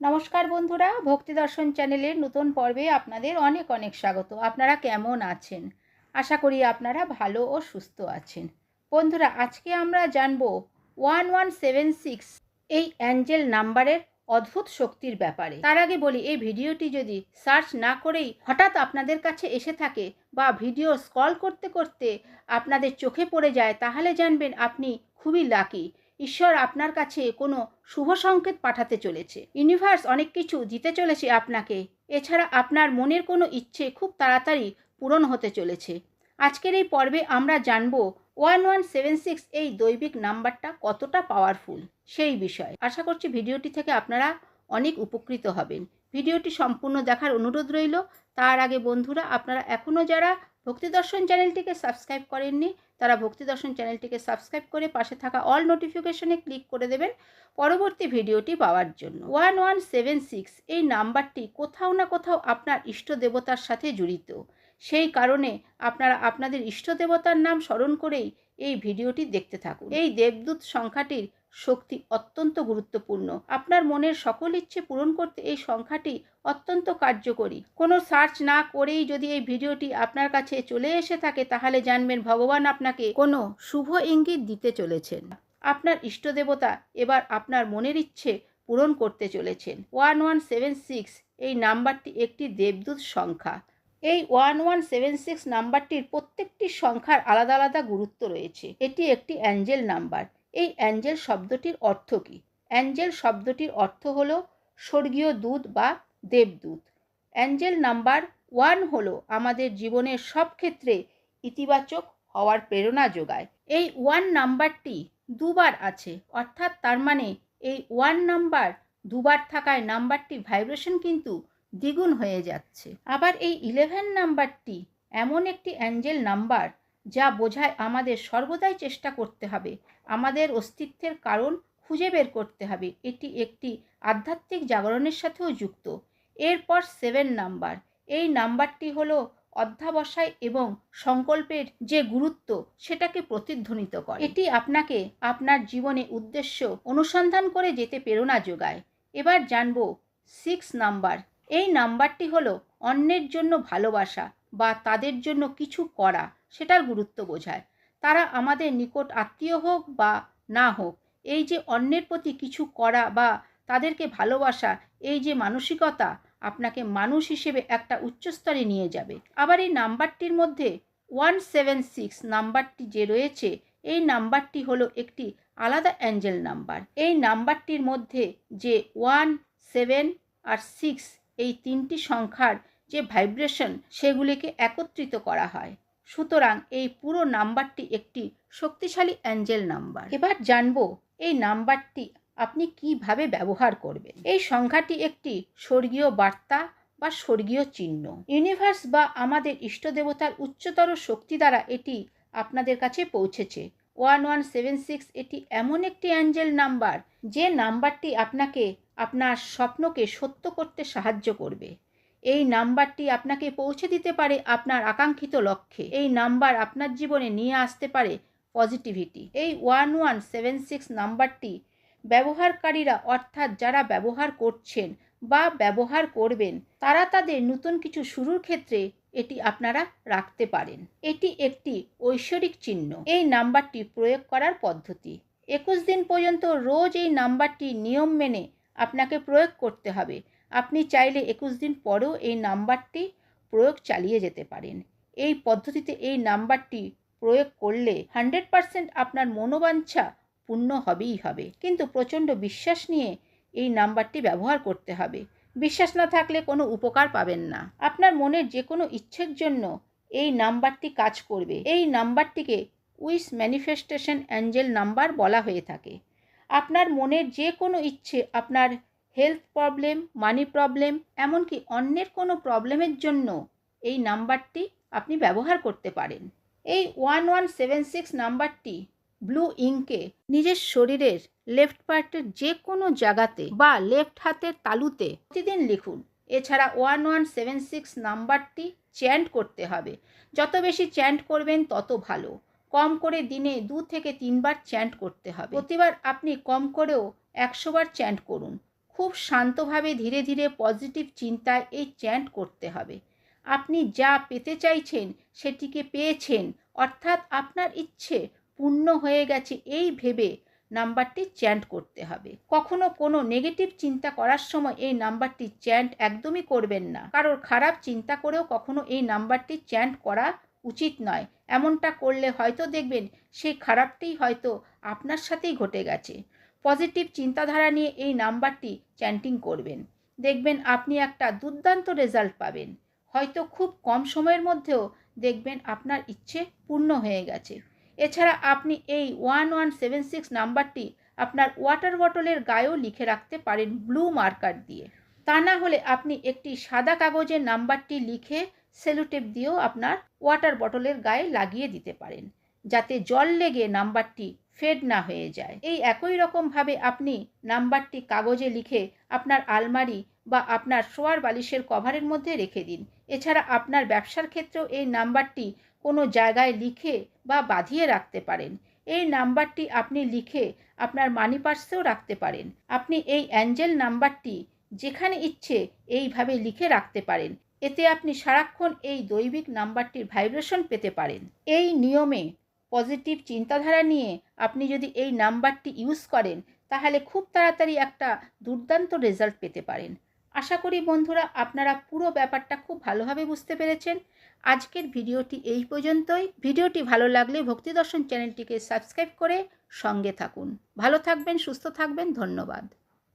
নমস্কার বন্ধুরা, ভক্তি দর্শন চ্যানেলের নতুন পর্বে আপনাদের অনেক অনেক স্বাগত। আপনারা কেমন আছেন? আশা করি আপনারা ভালো ও সুস্থ আছেন। বন্ধুরা, আজকে আমরা জানব ওয়ান ওয়ান সেভেন সিক্স এই অ্যাঞ্জেল নাম্বারের অদ্ভুত শক্তির ব্যাপারে। তার আগে বলি, এই ভিডিওটি যদি সার্চ না করেই হঠাৎ আপনাদের কাছে এসে থাকে বা ভিডিও স্ক্রল করতে করতে আপনাদের চোখে পড়ে যায়, তাহলে জানবেন আপনি খুবই লাকি। ঈশ্বর আপনার কাছে কোনো শুভ সংকেত পাঠাতে চলেছে। ইউনিভার্স, অনেক কিছু দিতে চলেছে আপনাকে। এছাড়া আপনার মনের কোনো ইচ্ছে খুব তাড়াতাড়ি পূরণ হতে চলেছে। আজকের এই পর্বে আমরা জানব ওয়ান ওয়ান সেভেন সিক্স এই দৈবিক নাম্বারটা কতটা পাওয়ারফুল সেই বিষয়ে। আশা করছি ভিডিওটি থেকে আপনারা অনেক উপকৃত হবেন। ভিডিওটি সম্পূর্ণ দেখার অনুরোধ রইল। তার আগে বন্ধুরা, আপনারা এখনও যারা ভক্তি দর্শন চ্যানেলটিকে সাবস্ক্রাইব করেননি, তারা ভক্তি দর্শন চ্যানেলটিকে সাবস্ক্রাইব করে পাশে থাকা অল নোটিফিকেশনে ক্লিক করে দেবেন পরবর্তী ভিডিওটি পাওয়ার জন্য। ওয়ান ওয়ান সেভেন সিক্স এই নাম্বারটি কোথাও না কোথাও আপনার ইষ্ট দেবতার সাথে জড়িত। সেই কারণে আপনারা আপনাদের ইষ্ট দেবতার নাম স্মরণ করেই এই ভিডিওটি দেখতে থাকুন। এই দেবদূত সংখ্যাটির শক্তি অত্যন্ত গুরুত্বপূর্ণ। আপনার মনের সকল ইচ্ছে পূরণ করতে এই সংখ্যাটি অত্যন্ত কার্যকরী। কোনো সার্চ না করেই যদি এই ভিডিওটি আপনার কাছে চলে এসে থাকে, তাহলে জানবেন ভগবান আপনাকে কোনো শুভ ইঙ্গিত দিতে চলেছেন। আপনার ইষ্ট দেবতা এবার আপনার মনের ইচ্ছে পূরণ করতে চলেছেন। ওয়ান ওয়ান সেভেন সিক্স এই নাম্বারটি একটি দেবদূত সংখ্যা। এই ওয়ান ওয়ান সেভেন সিক্স নাম্বারটির প্রত্যেকটি সংখ্যার আলাদা আলাদা গুরুত্ব রয়েছে। এটি একটি অ্যাঞ্জেল নাম্বার। এই অ্যাঞ্জেল শব্দটির অর্থ কী? অ্যাঞ্জেল শব্দটির অর্থ হল স্বর্গীয় দূত বা দেবদূত। অ্যাঞ্জেল নাম্বার ওয়ান হলো আমাদের জীবনের সব ক্ষেত্রে ইতিবাচক হওয়ার প্রেরণা যোগায়। এই ওয়ান নাম্বারটি দুবার আছে, অর্থাৎ তার মানে এই ওয়ান নাম্বার দুবার থাকায় নাম্বারটি ভাইব্রেশন কিন্তু দ্বিগুণ হয়ে যাচ্ছে। আবার এই ইলেভেন নাম্বারটি এমন একটি অ্যাঞ্জেল নাম্বার যা বোঝায় আমাদের সর্বদাই চেষ্টা করতে হবে। আমাদের অস্তিত্বের কারণ খুঁজে বের করতে হবে। এটি একটি আধ্যাত্মিক জাগরণের সাথেও যুক্ত। এরপর সেভেন নাম্বার এই নাম্বারটি হলো অধ্যাবসায় এবং সংকল্পের যে গুরুত্ব, সেটাকে প্রতিধ্বনিত করে। এটি আপনাকে আপনার জীবনে উদ্দেশ্য অনুসন্ধান করে যেতে প্রেরণা যোগায়। এবার জানব সিক্স নাম্বার এই নাম্বারটি হলো অন্যের জন্য ভালোবাসা। বা তাদের জন্য কিছু করা, সেটার গুরুত্ব বোঝায়। তারা আমাদের নিকট আত্মীয় হোক বা না হোক, এই যে অন্যের প্রতি কিছু করা বা তাদেরকে ভালোবাসা, এই যে মানসিকতা আপনাকে মানুষ হিসেবে একটা উচ্চস্তরে নিয়ে যাবে। আবার এই নাম্বারটির মধ্যে ওয়ান সেভেন সিক্স নাম্বারটি যে রয়েছে, এই নাম্বারটি হলো একটি আলাদা অ্যাঞ্জেল নাম্বার। এই নাম্বারটির মধ্যে যে ওয়ান, সেভেন আর সিক্স, এই তিনটি সংখ্যার যে ভাইব্রেশন সেগুলিকে একত্রিত করা হয়। সুতরাং এই পুরো নাম্বারটি একটি শক্তিশালী অ্যাঞ্জেল নাম্বার। এবার জানব এই নাম্বারটি আপনি কীভাবে ব্যবহার করবেন। এই সংখ্যাটি একটি স্বর্গীয় বার্তা বা স্বর্গীয় চিহ্ন। ইউনিভার্স বা আমাদের ইষ্ট দেবতার উচ্চতর শক্তি দ্বারা এটি আপনাদের কাছে পৌঁছেছে। ওয়ান ওয়ান সেভেন সিক্স এটি এমন একটি অ্যাঞ্জেল নাম্বার, যে নাম্বারটি আপনাকে আপনার স্বপ্নকে সত্য করতে সাহায্য করবে। এই নাম্বারটি আপনাকে পৌঁছে দিতে পারে আপনার আকাঙ্ক্ষিত লক্ষ্যে। এই নাম্বার আপনার জীবনে নিয়ে আসতে পারে পজিটিভিটি। এই ওয়ান ওয়ান সেভেন সিক্স নাম্বারটি ব্যবহারকারীরা অর্থাৎ যারা ব্যবহার করছেন বা ব্যবহার করবেন, তারা তাদের নতুন কিছু শুরুর ক্ষেত্রে এটি আপনারা রাখতে পারেন। এটি একটি ঐশ্বরিক চিহ্ন। এই নাম্বারটি প্রয়োগ করার পদ্ধতি। একুশ দিন পর্যন্ত রোজ এই নাম্বারটি নিয়ম মেনে আপনাকে প্রয়োগ করতে হবে। আপনি চাইলে একুশ দিন পরেও এই নাম্বারটি প্রয়োগ চালিয়ে যেতে পারেন। এই পদ্ধতিতে এই নাম্বারটি প্রয়োগ করলে হান্ড্রেড পারসেন্ট আপনার মনোবাঞ্ছা পূর্ণ হবেই হবে। কিন্তু প্রচণ্ড বিশ্বাস নিয়ে এই নাম্বারটি ব্যবহার করতে হবে। বিশ্বাস না থাকলে কোনো উপকার পাবেন না। আপনার মনের যে কোনো ইচ্ছের জন্য এই নাম্বারটি কাজ করবে। এই নাম্বারটিকে উইস ম্যানিফেস্টেশন অ্যাঞ্জেল নাম্বার বলা হয়ে থাকে। আপনার মনের যে কোনো ইচ্ছে আপনার হেলথ প্রবলেম মানি প্রবলেম এমনকি অন্যের কোনো প্রবলেমের জন্য এই নাম্বারটি আপনি ব্যবহার করতে পারেন। এই ওয়ান ওয়ান সেভেন সিক্স নাম্বারটি ব্লু ইঙ্কে নিজের শরীরের লেফট পার্টের যে কোনো জায়গাতে বা লেফট হাতের তালুতে প্রতিদিন লিখুন। এছাড়া ওয়ান ওয়ান সেভেন সিক্স নাম্বারটি চ্যান্ট করতে হবে। যত বেশি চ্যান্ট করবেন, তত ভালো। কম করে দিনে দু থেকে তিনবার চ্যান্ট করতে হবে। প্রতিবার আপনি কম করেও একশোবার চ্যান্ট করুন। খুব শান্তভাবে ধীরে ধীরে পজিটিভ চিন্তায় এই চ্যান্ট করতে হবে। আপনি যা পেতে চাইছেন, সেটিকে পেয়েছেন, অর্থাৎ আপনার ইচ্ছে পূর্ণ হয়ে গেছে এই ভেবে নাম্বারটি চ্যান্ট করতে হবে। কখনো কোনো নেগেটিভ চিন্তা করার সময় এই নাম্বারটি চ্যান্ট একদমই করবেন না। কারোর খারাপ চিন্তা করেও কখনো এই নাম্বারটি চ্যান্ট করা উচিত নয়। এমনটা করলে হয়তো দেখবেন সেই খারাপটি হয়তো আপনার সাথেই ঘটে গেছে। পজিটিভ চিন্তাধারা নিয়ে এই নাম্বারটি চ্যান্টিং করবেন। দেখবেন আপনি একটা দুর্দান্ত রেজাল্ট পাবেন। হয়তো খুব কম সময়ের মধ্যেও দেখবেন আপনার ইচ্ছে পূর্ণ হয়ে গেছে। এছাড়া আপনি এই ওয়ান ওয়ান সেভেন সিক্স নাম্বারটি আপনার ওয়াটার বটলের গায়েও লিখে রাখতে পারেন ব্লু মার্কার দিয়ে। তা না হলে আপনি একটি সাদা কাগজের নাম্বারটি লিখে সেলুটেপ দিয়েও আপনার ওয়াটার বটলের গায়ে লাগিয়ে দিতে পারেন। যাতে জল লেগে নাম্বারটি ফেড না হয়ে যায়। এই একই রকমভাবে আপনি নাম্বারটি কাগজে লিখে আপনার আলমারি বা আপনার শোয়ার বালিশের কভারের মধ্যে রেখে দিন। এছাড়া আপনার ব্যবসার ক্ষেত্রেও এই নাম্বারটি কোনো জায়গায় লিখে বা বাঁধিয়ে রাখতে পারেন। এই নাম্বারটি আপনি লিখে আপনার মানি পার্সেও রাখতে পারেন। আপনি এই অ্যাঞ্জেল নাম্বারটি যেখানে ইচ্ছে এইভাবে লিখে রাখতে পারেন। এতে আপনি সারাক্ষণ এই দৈবিক নাম্বারটির ভাইব্রেশন পেতে পারেন। এই নিয়মে পজিটিভ চিন্তাধারা নিয়ে আপনি যদি এই নাম্বারটি ইউজ করেন, তাহলে খুব তাড়াতাড়ি একটা দুর্দান্ত রেজাল্ট পেতে পারেন। আশা করি বন্ধুরা আপনারা পুরো ব্যাপারটা খুব ভালোভাবে বুঝতে পেরেছেন। আজকের ভিডিওটি এই পর্যন্তই। ভিডিওটি ভালো লাগলে ভক্তি দর্শন চ্যানেলটিকে সাবস্ক্রাইব করে সঙ্গে থাকুন। ভালো থাকবেন, সুস্থ থাকবেন, ধন্যবাদ।